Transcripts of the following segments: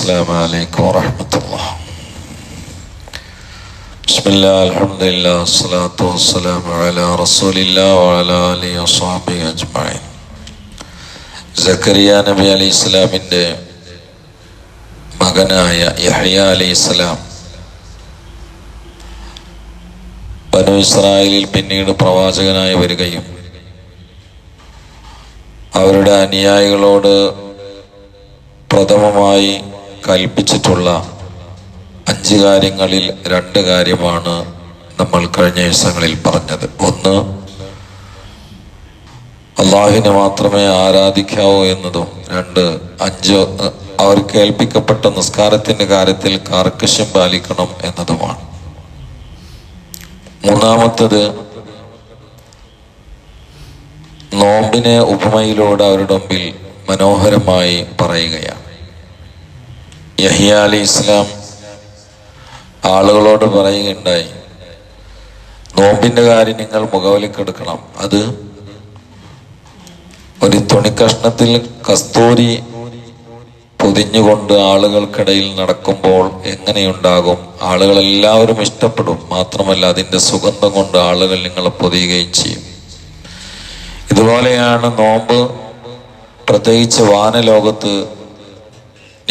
السلام عليكم ورحمة الله بسم الله الحمد لله الصلاة والسلام على رسول الله وعلى آله وصحبه أجمعين സക്കരിയ നബി അലൈഹി ഇസ്ലാമിൻ്റെ മകനായ യഹ്യ അലൈഹി ഇസ്ലാം ബനു ഇസ്രായേലിൽ പിന്നീട് പ്രവാചകനായി വരികയും അവരുടെ അനുയായികളോട് പ്രഥമമായി കൽപ്പിച്ചിട്ടുള്ള അഞ്ച് കാര്യങ്ങളിൽ രണ്ട് കാര്യമാണ് നമ്മൾ കഴിഞ്ഞ ദിവസങ്ങളിൽ പറഞ്ഞത്. ഒന്ന് അള്ളാഹിനെ മാത്രമേ ആരാധിക്കാവൂ എന്നതും. രണ്ട് അഞ്ച് അവർക്ക് ഏൽപ്പിക്കപ്പെട്ട നിസ്കാരത്തിന്റെ കാര്യത്തിൽ കാർക്കശ്യം പാലിക്കണം എന്നതുമാണ്. മൂന്നാമത്തത് നോമ്പിനെ ഉപമയിലൂടെ അവരുടെ മുമ്പിൽ മനോഹരമായി പറയുകയാണ്. യഹിയ അലി ഇസ്ലാം ആളുകളോട് പറയുകയുണ്ടായി നോമ്പിന്റെ കാര്യം നിങ്ങൾ മുഖവലിക്കെടുക്കണം അത് ഒരു തുണിക്കഷ്ണത്തിൽ കസ്തൂരി പൊതിഞ്ഞുകൊണ്ട് ആളുകൾക്കിടയിൽ നടക്കുമ്പോൾ എങ്ങനെയുണ്ടാകും? ആളുകൾ എല്ലാവരും ഇഷ്ടപ്പെടും. മാത്രമല്ല അതിന്റെ സുഗന്ധം കൊണ്ട് ആളുകൾ നിങ്ങളെ പൊതിയുകയും ചെയ്യും. ഇതുപോലെയാണ് നോമ്പ്. പ്രത്യേകിച്ച് വാനലോകത്ത്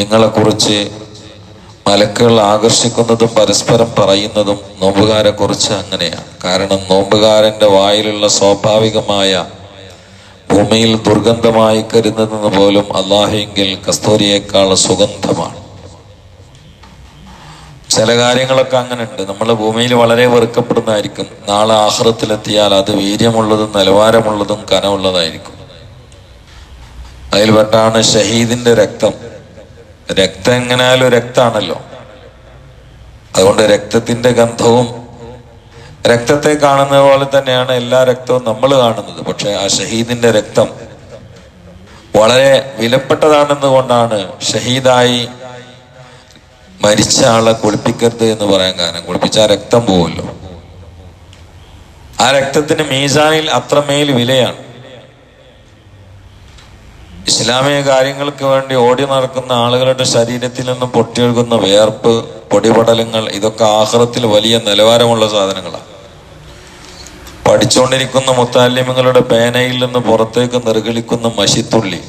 നിങ്ങളെക്കുറിച്ച് മലക്കുകൾ ആകർഷിക്കുന്നതും പരസ്പരം പറയുന്നതും നോമ്പുകാരെ കുറിച്ച് അങ്ങനെയാണ് കാരണം നോമ്പുകാരന്റെ വായിലുള്ള സ്വാഭാവികമായ ഭൂമിയിൽ ദുർഗന്ധമായി കരുതുന്നത് പോലും അള്ളാഹെങ്കിൽ കസ്തൂരിയേക്കാൾ സുഗന്ധമാണ്. ചില കാര്യങ്ങളൊക്കെ അങ്ങനെ ഉണ്ട് നമ്മൾ ഭൂമിയിൽ വളരെ വെറുക്കപ്പെടുന്നതായിരിക്കും. നാളെ ആഹ്റത്തിലെത്തിയാൽ അത് വീര്യമുള്ളതും നിലവാരമുള്ളതും കനമുള്ളതായിരിക്കും. അതിൽപ്പെട്ടാണ് ഷഹീദിന്റെ രക്തം. രക്തം എങ്ങനെയാലും രക്താണല്ലോ. അതുകൊണ്ട് രക്തത്തിന്റെ ഗന്ധവും രക്തത്തെ കാണുന്ന പോലെ തന്നെയാണ് എല്ലാ രക്തവും നമ്മൾ കാണുന്നത്. പക്ഷെ ആ ഷഹീദിന്റെ രക്തം വളരെ വിലപ്പെട്ടതാണെന്ന് കൊണ്ടാണ് ഷഹീദായി മരിച്ച ആളെ കുളിപ്പിക്കരുത് എന്ന് പറയാൻ കാരണം. കുളിപ്പിച്ച ആ രക്തം പോവല്ലോ. ആ രക്തത്തിന് മീസാനിൽ അത്രമേൽ വിലയാണ്. ഇസ്ലാമിക കാര്യങ്ങൾക്ക് വേണ്ടി ഓടി നടക്കുന്ന ആളുകളുടെ ശരീരത്തിൽ നിന്നും പൊട്ടിയൊഴുകുന്ന വേർപ്പ് പൊടിപടലങ്ങൾ ഇതൊക്കെ ആഹ്റത്തിൽ വലിയ നിലവാരമുള്ള സാധനങ്ങളാണ് പഠിച്ചുകൊണ്ടിരിക്കുന്ന മുത്താലിമ്യങ്ങളുടെ പേനയിൽ നിന്ന് പുറത്തേക്ക് നിർഗളിക്കുന്ന മഷിത്തുള്ളി.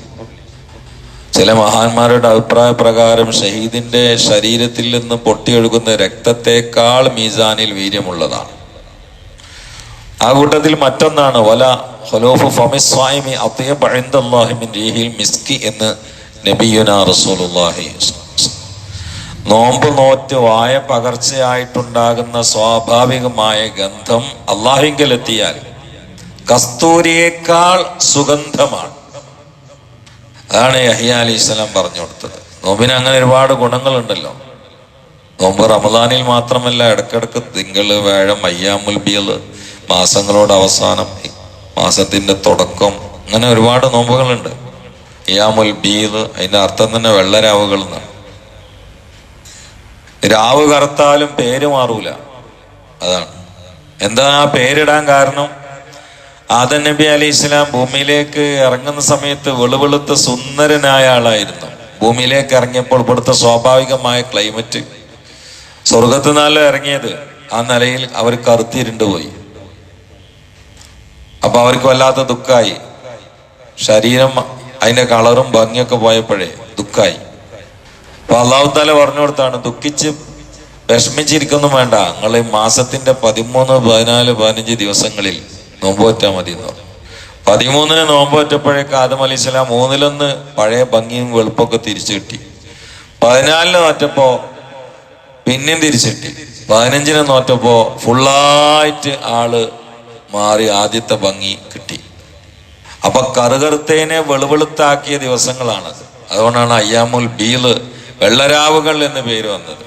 ചില മഹാന്മാരുടെ അഭിപ്രായ പ്രകാരം ഷഹീദിന്റെ ശരീരത്തിൽ നിന്ന് പൊട്ടിയൊഴുകുന്ന രക്തത്തെക്കാൾ മീസാനിൽ വീര്യമുള്ളതാണ്. ആ കൂട്ടത്തിൽ മറ്റൊന്നാണ് വല ഹൊലോഫ് ഫമിസ്വാമി അത്യബിൻ റീഹിൽ മിസ്കി എന്ന് നബിയുന റസൂലുള്ളാഹി നോമ്പ് നോറ്റ് വായ പകർച്ചയായിട്ടുണ്ടാകുന്ന സ്വാഭാവികമായ ഗന്ധം അള്ളാഹിങ്കലെത്തിയാൽ കസ്തൂരിയേക്കാൾ സുഗന്ധമാണ്. അതാണ് യഹിയ അലി ഇസ്ലാം പറഞ്ഞു കൊടുത്തത്. നോമ്പിന് അങ്ങനെ ഒരുപാട് ഗുണങ്ങളുണ്ടല്ലോ. നോമ്പ് റമദാനിൽ മാത്രമല്ല ഇടക്കിടക്ക് തിങ്കൾ വേഴം അയ്യാമുൽ ബിയൽ മാസങ്ങളോട് അവസാനം മാസത്തിന്റെ തുടക്കം അങ്ങനെ ഒരുപാട് നോമ്പുകളുണ്ട്. ഇയാമുൽ ബീദ് അതിന്റെ അർത്ഥം തന്നെ വെള്ളരാവുകൾ എന്നാണ്. രാവ് കറുത്താലും പേര് മാറൂല. അതാണ്. എന്താ ആ പേരിടാൻ കാരണം? ആദൻ നബി അലി ഇസ്ലാം ഭൂമിയിലേക്ക് ഇറങ്ങുന്ന സമയത്ത് വെളുവെളുത്ത സുന്ദരനായ ആളായിരുന്നു. ഭൂമിയിലേക്ക് ഇറങ്ങിയപ്പോൾ ഇവിടുത്തെ സ്വാഭാവികമായ ക്ലൈമറ്റ് സ്വർഗത്തിനാലും ഇറങ്ങിയത്. ആ നിലയിൽ അവർ കറുത്തിരുണ്ട് പോയി അപ്പൊ അവർക്ക് വല്ലാത്ത ദുഃഖായി. ശരീരം അതിന്റെ കളറും ഭംഗിയൊക്കെ പോയപ്പോഴേ ദുഃഖായി. അപ്പൊ അള്ളാഹു താല പറഞ്ഞു കൊടുത്താണ് ദുഃഖിച്ച് വിഷമിച്ചിരിക്കൊന്നും വേണ്ട. നിങ്ങൾ ഈ മാസത്തിന്റെ പതിമൂന്ന് പതിനാല് പതിനഞ്ച് ദിവസങ്ങളിൽ നോമ്പ് പറ്റാൻ മതി എന്ന് പറഞ്ഞു. പതിമൂന്നിന് നോമ്പോറ്റപ്പോഴേക്ക് ആദം അലി ഇസ്ലാം മൂന്നിലൊന്ന് പഴയ ഭംഗിയും വെളുപ്പൊക്കെ തിരിച്ചു കിട്ടി. പതിനാലിന് നോറ്റപ്പോ പിന്നെയും തിരിച്ചു കിട്ടി. പതിനഞ്ചിന് നോറ്റപ്പോ ഫുള്ളായിട്ട് ആൾ മാറി ആദ്യത്തെ ഭംഗി കിട്ടി. അപ്പൊ കറുകറുത്തേനെ വെളുവെളുത്താക്കിയ ദിവസങ്ങളാണത്. അതുകൊണ്ടാണ് അയ്യാമുൽ ബീൽ വെള്ളരാവുകൾ എന്ന് പേര് വന്നത്.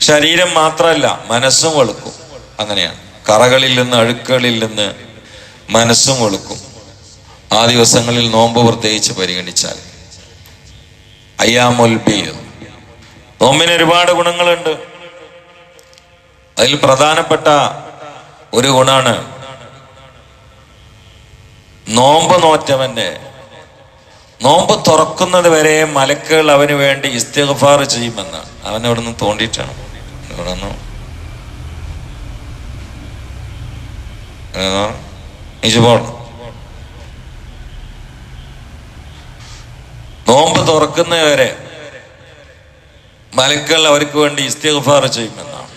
ശരീരം മാത്രമല്ല മനസ്സും വെളുക്കും. അങ്ങനെയാണ്. കറകളിൽ നിന്ന് അഴുക്കുകളിൽ നിന്ന് മനസ്സും വെളുക്കും. ആ ദിവസങ്ങളിൽ നോമ്പ് പ്രത്യേകിച്ച് പരിഗണിച്ചാൽ. അയ്യാമുൽ ബീൽ. നോമ്പിന് ഒരുപാട് ഗുണങ്ങളുണ്ട്. അതിൽ പ്രധാനപ്പെട്ട ഒരു ഗുണാണ്. നോമ്പ് നോറ്റവന്റെ നോമ്പ് തുറക്കുന്നത് വരെ മലക്കുകൾ അവന് വേണ്ടി ഇസ്തിഗ്ഫാർ ചെയ്യുമെന്ന്. അവൻ അവിടെ നിന്ന് തോണ്ടിയിട്ടാണ് നോമ്പ് തുറക്കുന്നവരെ മലക്കുകൾ അവർക്ക് വേണ്ടി ഇസ്തിഗ്ഫാർ ചെയ്യുമെന്നാണ്.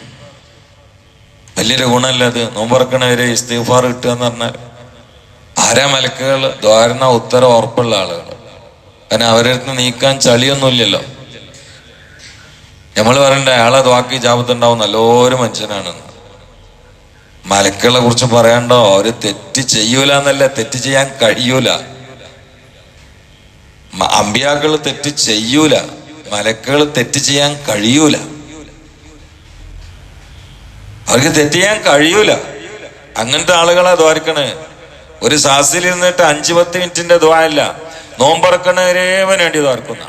വലിയൊരു ഗുണമല്ല അത്? നോമ്പറക്കണവരെ ഇസ്തീഫാർ കിട്ടുക എന്ന് പറഞ്ഞാൽ ആരാ മലക്കുകൾ? ദ്വാരണ ഉത്തരം ഉറപ്പുള്ള ആളുകൾ കാരണം അവരുടെ അടുത്ത് നീക്കാൻ ചളിയൊന്നുമില്ലല്ലോ. നമ്മൾ പറയണ്ട അയാളെ ദ്വാക്കി ജാപത്തുണ്ടാവും നല്ലൊരു മനുഷ്യനാണെന്ന് മലക്കുകളെ കുറിച്ച് പറയണ്ടോ? അവർ തെറ്റ് ചെയ്യൂല എന്നല്ല തെറ്റ് ചെയ്യാൻ കഴിയൂല. അമ്പിയാക്കൾ തെറ്റ് ചെയ്യൂല. മലക്കുകൾ തെറ്റ് ചെയ്യാൻ കഴിയൂല. അവർക്ക് തെറ്റ് ചെയ്യാൻ കഴിയൂല. അങ്ങനത്തെ ആളുകളെ ദ്വാരിക്കണേ. ഒരു സാസിൽ ഇരുന്നിട്ട് അഞ്ചു പത്ത് മിനിറ്റിന്റെ ദ്വാരല്ല നോമ്പറക്കണവരേവൻ വേണ്ടി ദ്വാർക്കുന്ന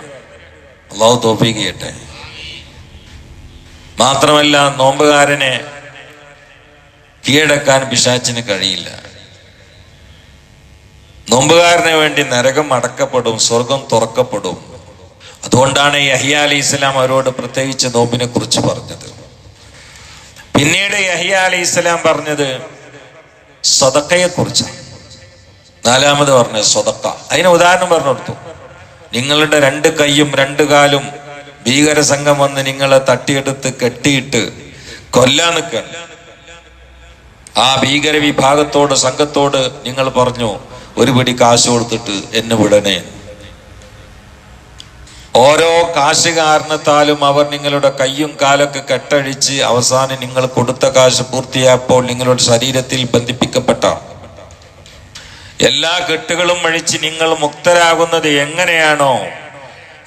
അള്ളാഹു തോപ്പിക്ക് ചെയ്യട്ടെ. മാത്രമല്ല നോമ്പുകാരനെ കീഴടക്കാൻ പിശാച്ചിന് കഴിയില്ല. നോമ്പുകാരനെ വേണ്ടി നരകം അടക്കപ്പെടും സ്വർഗം തുറക്കപ്പെടും. അതുകൊണ്ടാണ് യഹിയ അലി ഇസ്ലാം അവരോട് പ്രത്യേകിച്ച് നോമ്പിനെ കുറിച്ച് പറഞ്ഞത്. പിന്നീട് യഹിയ അലി ഇസ്ലാം പറഞ്ഞത് സ്വതക്കയെ കുറിച്ച് നാലാമത് പറഞ്ഞ സ്വതക്ക അതിന് ഉദാഹരണം പറഞ്ഞു കൊടുത്തു നിങ്ങളുടെ രണ്ട് കൈയും രണ്ട് കാലും ഭീകര സംഘം വന്ന് നിങ്ങളെ തട്ടിയെടുത്ത് കെട്ടിയിട്ട് കൊല്ലാൻ നിൽക്കണം ആ ഭീകര വിഭാഗത്തോട് സംഘത്തോട് നിങ്ങൾ പറഞ്ഞു ഒരു പിടി കാശ് കൊടുത്തിട്ട് എന്നെ വിടണേ ഓരോ കാശ് കാരണത്താലും അവർ നിങ്ങളുടെ കയ്യും കാലൊക്കെ കെട്ടഴിച്ച് അവസാനം നിങ്ങൾ കൊടുത്ത കാശ് പൂർത്തിയായപ്പോൾ നിങ്ങളുടെ ശരീരത്തിൽ ബന്ധിപ്പിക്കപ്പെട്ട എല്ലാ കെട്ടുകളും അഴിച്ച് നിങ്ങൾ മുക്തരാകുന്നത് എങ്ങനെയാണോ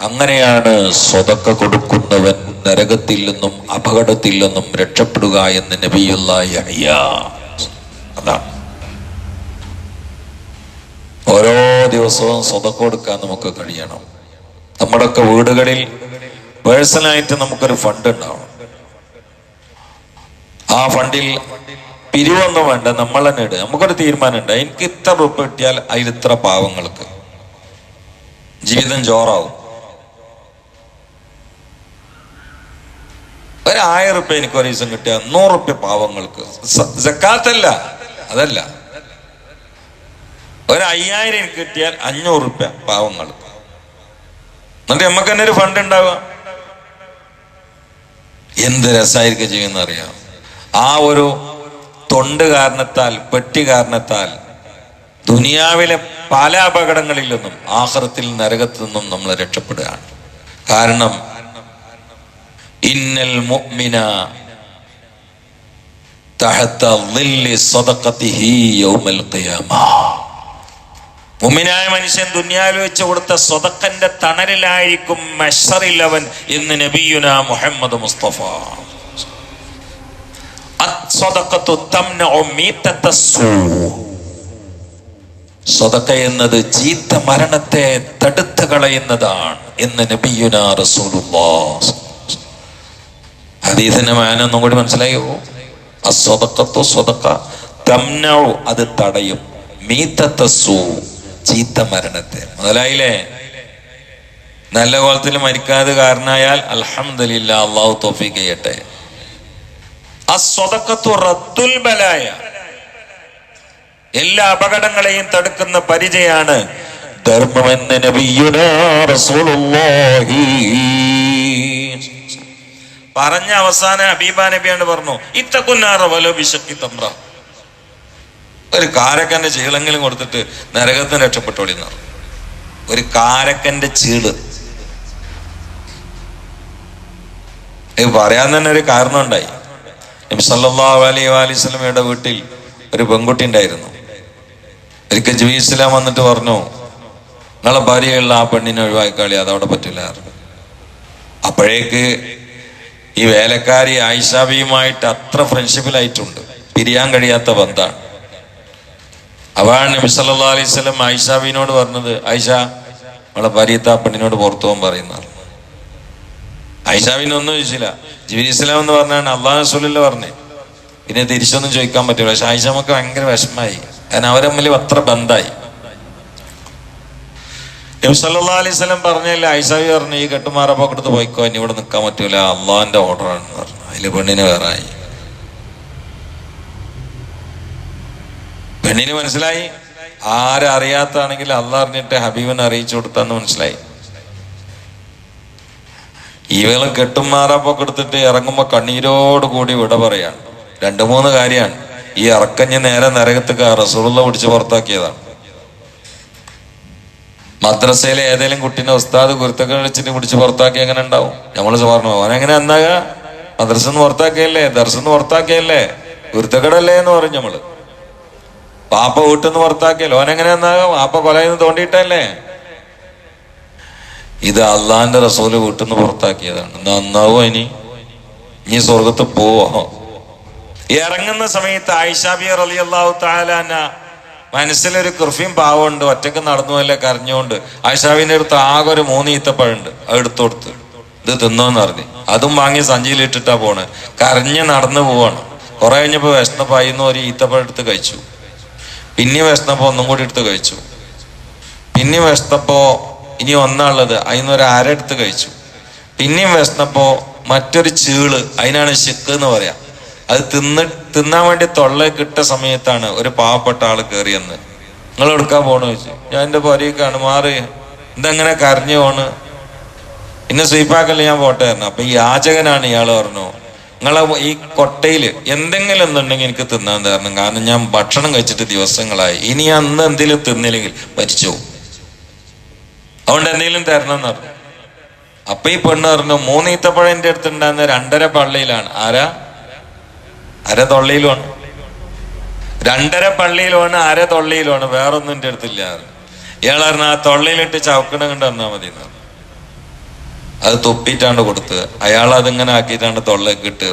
അങ്ങനെയാണ് സ്വതക്ക കൊടുക്കുന്നവൻ നരകത്തിൽ നിന്നും അപകടത്തിൽ നിന്നും രക്ഷപ്പെടുക എന്ന് നബിയുള്ള. അതാണ് ഓരോ ദിവസവും സ്വതക്ക കൊടുക്കാൻ നമുക്ക് കഴിയണം നമ്മുടെയൊക്കെ വീടുകളിൽ പേഴ്സണലായിട്ട് നമുക്കൊരു ഫണ്ട് ഉണ്ടാവും ആ ഫണ്ടിൽ പിരിവൊന്നും വേണ്ട നമ്മൾ തന്നെ ഇടുക. നമുക്കൊരു തീരുമാനമുണ്ട് എനിക്ക് ഇത്ര റുപ്പ് കിട്ടിയാൽ അതിൽ ഇത്ര പാവങ്ങൾക്ക് ജീവിതം ചോറാവും. ഒരു റുപ്യ എനിക്ക് ഒരു ദിവസം കിട്ടിയ നൂറ് റുപ്യ പാവങ്ങൾക്ക്. സക്കാത്തല്ല അതല്ല. ഒരു അയ്യായിരം എനിക്ക് കിട്ടിയാൽ അഞ്ഞൂറ് റുപ്യ പാവങ്ങൾക്ക്. എന്നിട്ട് നമുക്ക് തന്നെ ഒരു ഫണ്ട് ഉണ്ടാവുക എന്ത് രസമായിരിക്കും ചെയ്യുന്ന അറിയാം ആ ഒരു തൊണ്ട് കാരണത്താൽ പെട്ടി കാരണത്താൽ ദുനിയാവിലെ പല അപകടങ്ങളിൽ നിന്നും ആഹ്റത്തിൽ നരകത്തിൽ നിന്നും നമ്മൾ രക്ഷപ്പെടുകയാണ്. കാരണം ഇന്നൽ മുഅ്മിന തഹത്ത യൗമൽ ഖിയാമ. മുമിനായ മനുഷ്യൻ ദുനിയാവിൽ വെച്ച് കൊടുത്ത സ്വതക്കന്റെ തണലിലായിരിക്കും മെഷറിൽ അവൻ എന്ന് നബിയുന മുഹമ്മദ് മുസ്തഫ. സ്വതക്ക എന്നത് ചീത്ത മരണത്തെ തടുത്തു കളയുന്നതാണ്. എന്ന് നബിയുന ഹദീസിന്റെ മാന ഒന്നും കൂടി മനസ്സിലായോ? അസ്വതക്കത്തോ സ്വതക്ക തംനഉ അത് തടയും. മീത്തത്ത സൂ. ചീത്ത മരണത്തെ. മുതലായില്ലേ? നല്ല കോലത്തിൽ മരിക്കാതെ കാരണമായാൽ അലഹമില്ല അള്ളാഹു തോഫീക്ക് ചെയ്യട്ടെ. ബലായ. എല്ലാ അപകടങ്ങളെയും തടുക്കുന്ന പരിചയാണ് ധർമ്മമെന്ന് റസൂലുള്ളാഹി. പറഞ്ഞ അവസാന ഹബീബ നബിയാണ് പറഞ്ഞു ഇത്തക്കുന്നാറ വലോ വിശക്തി തമ്ര. ഒരു കാരക്കന്റെ ചീളെങ്കിലും കൊടുത്തിട്ട് നരകത്തിന് രക്ഷപ്പെട്ടോളിന്ന് ഒരു കാരക്കന്റെ ചീൾ. ഇത് പറയാൻ തന്നെ ഒരു കാരണം ഉണ്ടായി. നബി സല്ലല്ലാഹു അലൈഹി സ്വലമയുടെ വീട്ടിൽ ഒരു പെൺകുട്ടി ഉണ്ടായിരുന്നു. ഒരിക്കൽ ജുബി ഇസ്ലാം വന്നിട്ട് പറഞ്ഞു നിങ്ങളെ ഭാര്യയുള്ള ആ പെണ്ണിനെ ഒഴിവാക്കാളി അതവിടെ പറ്റില്ല. അപ്പോഴേക്ക് ഈ വേലക്കാരി ആയിഷാബിയുമായിട്ട് അത്ര ഫ്രണ്ട്ഷിപ്പിലായിട്ടുണ്ട് പിരിയാൻ കഴിയാത്ത ബന്ധാണ്. അവാണ് നബി സല്ലല്ലാഹു അലൈഹി വസല്ലം ആയിഷാബിനോട് പറഞ്ഞത്. ആയിഷ നമ്മളെ ഭാര്യത്തെ പെണ്ണിനോട് പുറത്തു പോകാൻ പറയുന്ന ഐഷാബിന് ഒന്നും ചോദിച്ചില്ല. ജിബിരി ഇസ്ലാം എന്ന് പറഞ്ഞാണ് അള്ളാഹു റസൂലില്ല പറഞ്ഞേ. പിന്നെ തിരിച്ചൊന്നും ചോദിക്കാൻ പറ്റില്ല. പക്ഷെ ആയിഷമ്മക്ക് ഭയങ്കര വിഷമായി കാരണം അവരെ തമ്മിൽ അത്ര ബന്ധായി. നബ്സല്ലാ അലൈഹി സ്വലം പറഞ്ഞല്ലേ ഐസാവി പറഞ്ഞു ഈ കെട്ടുമാറപ്പൊക്കെ എടുത്ത് പോയിക്കോ ഇനി ഇവിടെ നിൽക്കാൻ പറ്റൂല. അള്ളാഹിന്റെ ഓർഡറാണെന്ന് പറഞ്ഞു. അതിൽ പെണ്ണിന് വേറായി പെണ്ണിന് മനസ്സിലായി? ആരറിയാത്താണെങ്കിൽ അള്ളാഹ് അറിഞ്ഞിട്ട് ഹബീബിനെ അറിയിച്ചു കൊടുത്താന്ന് മനസ്സിലായി. ഇവൾ മാറാപ്പൊ എടുത്തിട്ട് ഇറങ്ങുമ്പോ കണ്ണീരോട് കൂടി വിട പറയാണ് രണ്ടു മൂന്ന് കാര്യമാണ് ഈ ഇറക്കഞ്ഞ് നേരെ നരകത്തേക്ക് റസൂറുള്ള പിടിച്ച് പുറത്താക്കിയതാണ് മദ്രസയിലെ ഏതെങ്കിലും കുട്ടീനെ ഉസ്താദ് കുരുത്തൊക്കെ വെച്ചിട്ട് പിടിച്ച് പുറത്താക്കി എങ്ങനെ ഉണ്ടാവും? നമ്മൾ പറഞ്ഞു അവനെങ്ങനെ എന്നാക? മദ്രസന്ന് പുറത്താക്കിയല്ലേ? ദർശനം പുറത്താക്കിയല്ലേ? ഗുരുത്തക്കടല്ലേ എന്ന് പറഞ്ഞു നമ്മൾ. പാപ്പ വീട്ടിൽ നിന്ന് പുറത്താക്കിയല്ലോ ഓനെങ്ങനെ എന്നാകും പാപ്പ കൊലയിൽ നിന്ന് തോണ്ടിയിട്ടല്ലേ? ഇത് അള്ളാന്റെ റസൂൽ വീട്ടിൽ നിന്ന് പുറത്താക്കിയതാണ്. നന്നാവോ ഇനി? ഇനി സ്വർഗത്ത് പോവോ? ഇറങ്ങുന്ന സമയത്ത് ആയിഷാബിയർ അലി അള്ളാഹു താലാന മനസ്സിലൊരു കൃഫിയും ഉണ്ട് ഒറ്റയ്ക്ക് നടന്നു അല്ലേ കരഞ്ഞുകൊണ്ട്. ആയിഷാബിന്റെ അടുത്ത് ആകെ ഒരു മൂന്ന് ഈത്തപ്പഴുണ്ട് അത് എടുത്തു കൊടുത്ത്. ഇത് തിന്നോന്ന് പറഞ്ഞു. അതും വാങ്ങി സഞ്ചിയിൽ ഇട്ടിട്ടാ പോണ്. കരഞ്ഞ് നടന്നു പോവാണ്. കുറെ കഴിഞ്ഞപ്പോ വിശന്നപ്പായിന്ന് ഒരു ഈത്തപ്പഴം എടുത്ത് കഴിച്ചു. പിന്നെ വിശന്നപ്പോ ഒന്നും കൂടി എടുത്ത് കഴിച്ചു. പിന്നെ വിശന്നപ്പോ ഇനി ഒന്നാളുള്ളത് ഒരു അര എടുത്ത് കഴിച്ചു. പിന്നെയും വിശന്നപ്പോ മറ്റൊരു ചീൾ അതിനാണ് ശിക്ക് എന്ന് പറയാ. അത് തിന്ന് തിന്നാൻ വേണ്ടി തൊള്ള കിട്ട സമയത്താണ് ഒരു പാവപ്പെട്ട ആൾ കയറിയെന്ന് നിങ്ങൾ എടുക്കാൻ പോണെന്ന് ചോദിച്ചു. ഞാൻ എന്റെ പൊരയ്ക്കാണ് മാറി. എന്തെങ്ങനെ കരഞ്ഞു പോണ്? ഇന്നെ സ്വീപ്പാക്കല്ലേ ഞാൻ പോട്ടെ പറഞ്ഞു. അപ്പൊ ഈ യാചകനാണ് ഇയാൾ പറഞ്ഞു. നിങ്ങളെ ഈ കൊട്ടയിൽ എന്തെങ്കിലും എന്നുണ്ടെങ്കിൽ എനിക്ക് തിന്നാൻ തരണം കാരണം ഞാൻ ഭക്ഷണം കഴിച്ചിട്ട് ദിവസങ്ങളായി. ഇനി അന്ന് എന്തെങ്കിലും തിന്നില്ലെങ്കിൽ മരിച്ചു അതുകൊണ്ട് എന്തെങ്കിലും തരണം എന്ന് പറഞ്ഞു. അപ്പൊ ഈ പെണ്ണ് പറഞ്ഞു മൂന്ന് ഈത്തപ്പഴം എന്റെ അടുത്ത് ഉണ്ടാകുന്ന രണ്ടര പള്ളിയിലാണ്. ആരാ? അര തൊള്ളിയിലുമാണ്. രണ്ടര പള്ളിയിലുമാണ് അര തൊള്ളിയിലുമാണ്. വേറൊന്നും എന്റെ അടുത്തില്ല. ഇയാൾ ആ തൊള്ളിയിലിട്ട് ചവക്കണ കണ്ട് തന്നാ മതി എന്ന് പറഞ്ഞു. അത് തൊപ്പിയിട്ടാണ് കൊടുത്തത് അയാൾ അതിങ്ങനെ ആക്കിയിട്ടാണ് തൊള്ളക്ക് ഇട്ട്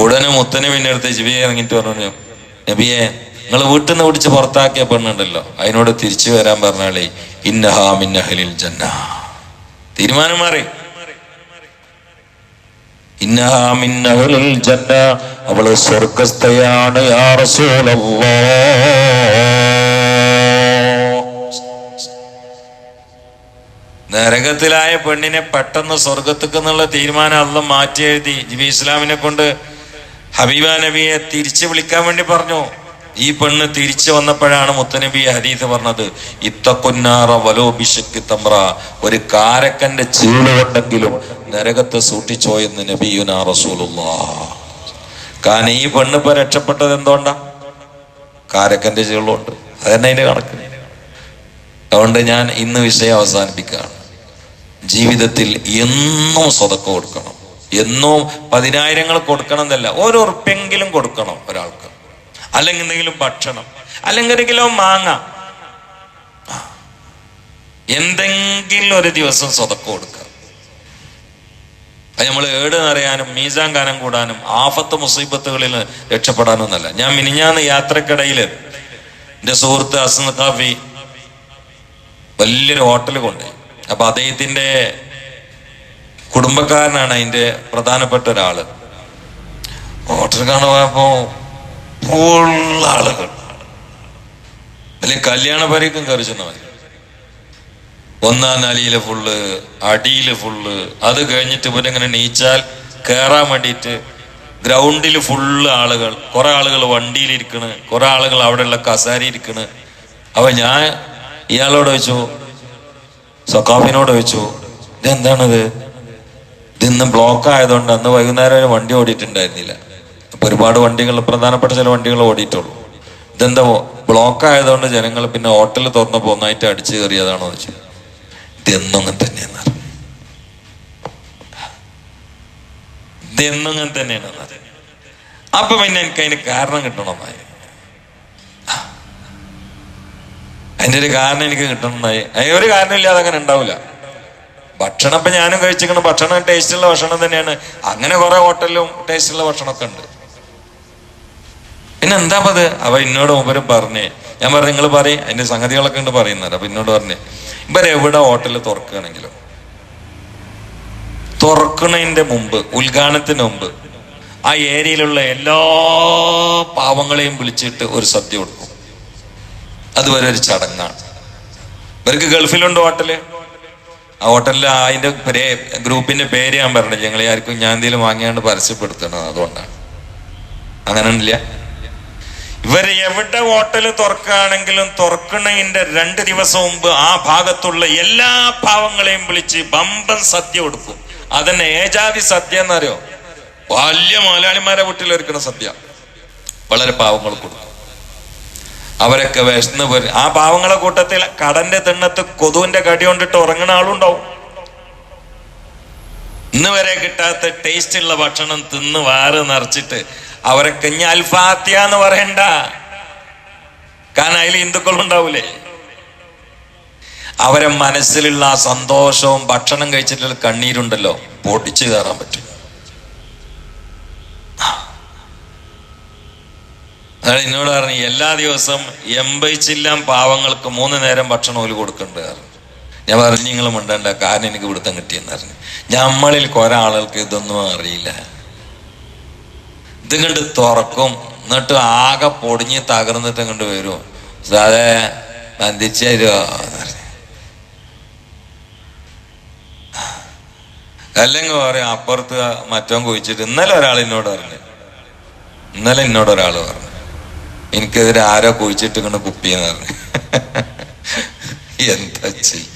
ഉടനെ മുത്തനെ പിന്നെ അടുത്ത് ജിബിയെ ഇറങ്ങിയിട്ട് പറഞ്ഞു നബിയെ നിങ്ങൾ വീട്ടിൽ നിന്ന് പിടിച്ച് പുറത്താക്കിയ പെണ്ണുണ്ടല്ലോ അതിനോട് തിരിച്ചു വരാൻ പറഞ്ഞാലേ ഇന്നഹാ മിന്നഹലിൽ ജന്ന. തീരുമാനം മാറി. ഇന്നഹാ ജന്ന. അവൾ സ്വർഗസ്ഥയാണ് യാ റസൂലല്ലാഹ് നരകത്തിലായ പെണ്ണിനെ പെട്ടെന്ന് സ്വർഗത്തേക്ക് എന്നുള്ള തീരുമാനം അല്ല മാറ്റി എഴുതി ജിബി ഇസ്ലാമിനെ കൊണ്ട് ഹബീബ നബിയെ തിരിച്ചു വിളിക്കാൻ വേണ്ടി പറഞ്ഞു. ഈ പെണ്ണ് തിരിച്ചു വന്നപ്പോഴാണ് മുത്തനബി ഹരീത് പറഞ്ഞത്. ഇത്തക്കുന്നാറ വലോഭിഷക്ക് തമ്ര ഒരു കാരക്കന്റെ ചീളുണ്ടെങ്കിലും നരകത്തെ സൂക്ഷിച്ചോ എന്ന് നബിയുനാ റസൂലുള്ള. കാരണം ഈ പെണ്ണ് ഇപ്പൊ രക്ഷപ്പെട്ടത് എന്തുകൊണ്ടാ? കാരക്കന്റെ ചീളുണ്ട് അതന്നെ അതിന്റെ കണക്ക്. അതുകൊണ്ട് ഞാൻ ഇന്ന് വിഷയം അവസാനിപ്പിക്കുകയാണ്. ജീവിതത്തിൽ എന്നും സ്വതക്ക കൊടുക്കണം. എന്നും പതിനായിരങ്ങൾ കൊടുക്കണം എന്നല്ല ഓരോ ഉറുപ്പെങ്കിലും കൊടുക്കണം ഒരാൾക്ക്. അല്ലെങ്കിൽ എന്തെങ്കിലും ഭക്ഷണം അല്ലെങ്കിൽ ഒരു മാങ്ങ. എന്തെങ്കിലും ഒരു ദിവസം സ്വതക്ക കൊടുക്കുക. നമ്മൾ ഏട് നിറയാനും മീസാൻ കാനം കൂടാനും ആഫത്ത് മുസീബത്തുകളിൽ രക്ഷപ്പെടാനും എന്നല്ല ഞാൻ മിനിഞ്ഞാന്ന് യാത്രക്കിടയിൽ എന്റെ സുഹൃത്ത് അസൻ കാഫി വലിയൊരു ഹോട്ടൽ കൊണ്ടുപോയി. അപ്പൊ അദ്ദേഹത്തിന്റെ കുടുംബക്കാരനാണ് അതിന്റെ പ്രധാനപ്പെട്ട ഒരാൾ. ഹോട്ടൽ കാണുമ്പോ ഫുൾ ആളുകൾ. അല്ലെങ്കിൽ കല്യാണ പരിക്കും കയറി ചെന്ന മതി. ഒന്നാം നിലയിൽ ഫുള്ള് അടിയിൽ ഫുള്ള് അത് കഴിഞ്ഞിട്ട് ഇവരെ ഇങ്ങനെ നീച്ചാൽ കയറാൻ വേണ്ടിയിട്ട് ഗ്രൗണ്ടിൽ ഫുള്ള് ആളുകൾ. കുറെ ആളുകൾ വണ്ടിയിലിരിക്കണ് കുറെ ആളുകൾ അവിടെയുള്ള കസാരി ഇരിക്കണ് അപ്പൊ ഞാൻ ഇയാളോട് ചോദിച്ചു സക്കാഫിനോട് ചോദിച്ചു ഇതെന്താണത്? ഇത് ഇന്ന് ബ്ലോക്ക് ആയതുകൊണ്ട് അന്ന് വൈകുന്നേരം ഒരു വണ്ടി ഓടിയിട്ടുണ്ടായിരുന്നില്ല. അപ്പൊ ഒരുപാട് വണ്ടികൾ പ്രധാനപ്പെട്ട ചില വണ്ടികൾ ഓടിയിട്ടുള്ളൂ. ഇതെന്താ ബ്ലോക്ക് ആയതുകൊണ്ട് ജനങ്ങൾ പിന്നെ ഹോട്ടൽ തുറന്നപ്പോ ഒന്നായിട്ട് അടിച്ചു കയറിയതാണോ വെച്ചു ഇതെന്നും അങ്ങനെ പറഞ്ഞു. ഇതെന്നും തന്നെയാണ് അപ്പൊ പിന്നെ എനിക്ക് അതിന് കാരണം കിട്ടണമെന്നായി. അതിന്റെ ഒരു കാരണം എനിക്ക് കിട്ടുന്നതായി. അതിന് ഒരു കാരണമില്ലാതെ അങ്ങനെ ഉണ്ടാവില്ല ഭക്ഷണം ഇപ്പൊ ഞാനും കഴിച്ചിരിക്കണം ഭക്ഷണം ടേസ്റ്റുള്ള ഭക്ഷണം തന്നെയാണ്. അങ്ങനെ കുറെ ഹോട്ടലിലും ടേസ്റ്റുള്ള ഭക്ഷണമൊക്കെ ഉണ്ട്. പിന്നെ എന്താ അത് അവ എന്നോട് മുമ്പരും പറഞ്ഞേ. ഞാൻ പറഞ്ഞു നിങ്ങൾ പറയും. അതിന്റെ സംഗതികളൊക്കെ ഉണ്ട് പറയുന്നത് അപ്പൊ എന്നോട് പറഞ്ഞേ ഇവരെവിടെ ഹോട്ടലിൽ തുറക്കുകയാണെങ്കിലും? തുറക്കുന്നതിന്റെ മുമ്പ് ഉദ്ഘാടനത്തിന് മുമ്പ് ആ ഏരിയയിലുള്ള എല്ലാ പാവങ്ങളെയും വിളിച്ചിട്ട് ഒരു സദ്യ കൊടുക്കും. അതുവരെ ഒരു ചടങ്ങാണ്. ഇവർക്ക് ഗൾഫിലുണ്ട് ഹോട്ടൽ? ആ ഹോട്ടലിൽ അതിന്റെ പേ ഗ്രൂപ്പിന്റെ പേര് ഞാൻ പറഞ്ഞില്ല ഞങ്ങൾ ആർക്കും ഞാൻ എന്തെങ്കിലും വാങ്ങിയാണ്ട് പരസ്യപ്പെടുത്തണം അതുകൊണ്ടാണ്. അങ്ങനെയാണില്ല ഇവർ എവിടെ ഹോട്ടൽ തുറക്കുകയാണെങ്കിലും തുറക്കണതിന്റെ രണ്ട് ദിവസം മുമ്പ് ആ ഭാഗത്തുള്ള എല്ലാ പാവങ്ങളെയും വിളിച്ച് ബമ്പൻ സദ്യ കൊടുക്കും. അതന്നെ ഏജാതി സദ്യ എന്നറിയോ? വലിയ മലയാളിമാരെ ഒരുക്കുന്ന സദ്യ. വളരെ പാവങ്ങൾ കൊടുക്കും. അവരൊക്കെ വിശന്ന് പോരും. ആ പാവങ്ങളെ കൂട്ടത്തിൽ കടന്റെ തിണ്ണത്ത് കൊതുവിന്റെ കടി കൊണ്ടിട്ട് ഉറങ്ങുന്ന ആളുണ്ടാവും. ഇന്ന് വരെ കിട്ടാത്ത ടേസ്റ്റ് ഉള്ള ഭക്ഷണം തിന്ന് വാറ് നിറച്ചിട്ട് അവരൊക്കെ ഇനി അൽഫാത്യ എന്ന് പറയണ്ട. കാരണം അതിൽ ഹിന്ദുക്കൾ ഉണ്ടാവൂലേ? അവരെ മനസ്സിലുള്ള ആ സന്തോഷവും ഭക്ഷണം കഴിച്ചിട്ടുള്ള കണ്ണീരുണ്ടല്ലോ. പൊടിച്ചു കയറാൻ പറ്റും. അയാൾ എന്നോട് പറഞ്ഞു എല്ലാ ദിവസവും എമ്പയിച്ചില്ലാം ചില്ലാം പാവങ്ങൾക്ക് മൂന്ന് നേരം ഭക്ഷണം ഓൽ കൊടുക്കുന്നുണ്ട് പറഞ്ഞു. ഞാൻ പറഞ്ഞു നിങ്ങൾ മിണ്ടണ്ട കാരണം എനിക്ക് പിടുത്തം കിട്ടിയെന്ന് പറഞ്ഞു. നമ്മളിൽ കുറെ ആളുകൾക്ക് ഇതൊന്നും അറിയില്ല. ഇത് കണ്ട് തുറക്കും എന്നിട്ട് ആകെ പൊടിഞ്ഞ് തകർന്നിട്ട് കണ്ട് വരും. സാറേ ബന്ധിച്ചു അല്ലെങ്കിൽ പറയും അപ്പുറത്ത് മറ്റോ കുഴിച്ചിട്ട് ഇന്നലെ ഒരാൾ എന്നോട് പറഞ്ഞു. ഇന്നലെ എന്നോട് ഒരാൾ പറഞ്ഞു. എനിക്കെതിരെ ആരോ കുഴിച്ചിട്ട് ഇങ്ങനെ കുപ്പിയെന്ന് പറഞ്ഞു. എന്താ ചെയ്യ?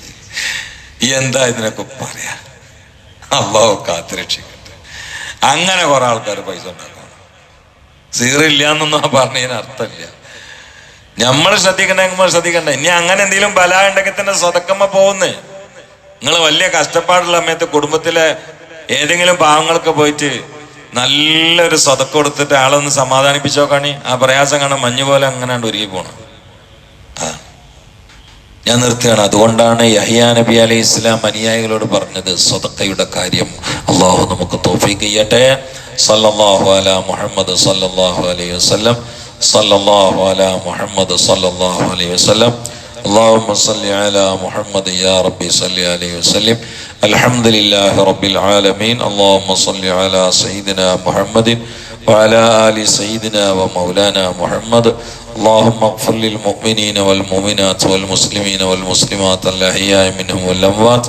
എന്താ ഇതിനൊക്കെ പറയാ അള്ളാഹു കാത്തുരക്ഷിക്കട്ടെ. അങ്ങനെ കുറെ ആൾക്കാർ പൈസ ഉണ്ടാക്കണം. സീറില്ല എന്നൊന്നും ആ പറഞ്ഞതിന് അർത്ഥമില്ല. നമ്മൾ ശ്രദ്ധിക്കണ്ടെങ്കിൽ ശ്രദ്ധിക്കണ്ട. ഇനി അങ്ങനെ എന്തെങ്കിലും ബല ഉണ്ടെങ്കിൽ തന്നെ സ്വതക്കമ്മ പോകുന്നേ. നിങ്ങൾ വലിയ കഷ്ടപ്പാടുള്ള സമയത്ത് കുടുംബത്തിലെ ഏതെങ്കിലും പാവങ്ങൾക്ക് പോയിട്ട് നല്ലൊരു സ്വതക്ക കൊടുത്തിട്ട് ആളൊന്ന് സമാധാനിപ്പിച്ചോ കാണി ആ പ്രയാസം കാണാൻ മഞ്ഞ് പോലെ അങ്ങനെ ഒരുങ്ങി പോണം ആ ഞാൻ നിർത്തുകയാണ് അതുകൊണ്ടാണ് യഹിയാ നബി അലൈഹി ഇസ്ലാം അനുയായികളോട് പറഞ്ഞത് സ്വതക്കയുടെ കാര്യം അള്ളാഹു നമുക്ക് തോഫീക്ക് ചെയ്യട്ടെ സല്ലല്ലാഹു അല മുഹമ്മദ് സല്ലല്ലാഹു അലൈഹി വസല്ലം സല്ലല്ലാഹു അല മുഹമ്മദ് സല്ലല്ലാഹു അലൈഹി വസല്ലം اللهم صل على محمد يا ربي صل عليه وسلم الحمد لله رب العالمين اللهم صل على سيدنا محمد وعلى آل سيدنا ومولانا محمد اللهم اغفر للمؤمنين والمؤمنات والمسلمين والمسلمات الأحياء منهم والأموات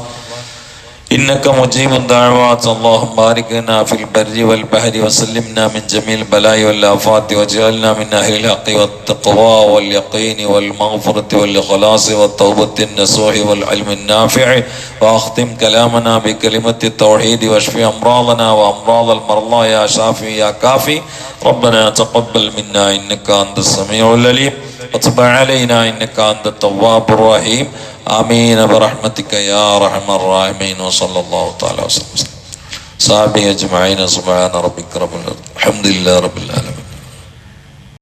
إنك مجيب الدعوات. اللهم بارك لنا في البر والبحر وسلمنا من جميع البلاء والآفات واجعلنا من أهل الحق والتقوى واليقين والمغفرة والإخلاص والتوبة النصوح والعلم النافع. وأختم كلامنا بكلمة التوحيد واشف أمراضنا وأمراض المرضى. يا شافي يا كافي. ربنا تقبل منا إنك أنت السميع العليم. وتب علينا إنك أنت التواب الرحيم آمين برحمتك يا أرحم الراحمين وصلى الله تعالى وسلم صحابي أجمعين سبحان ربك رب العالمين الحمد لله رب العالمين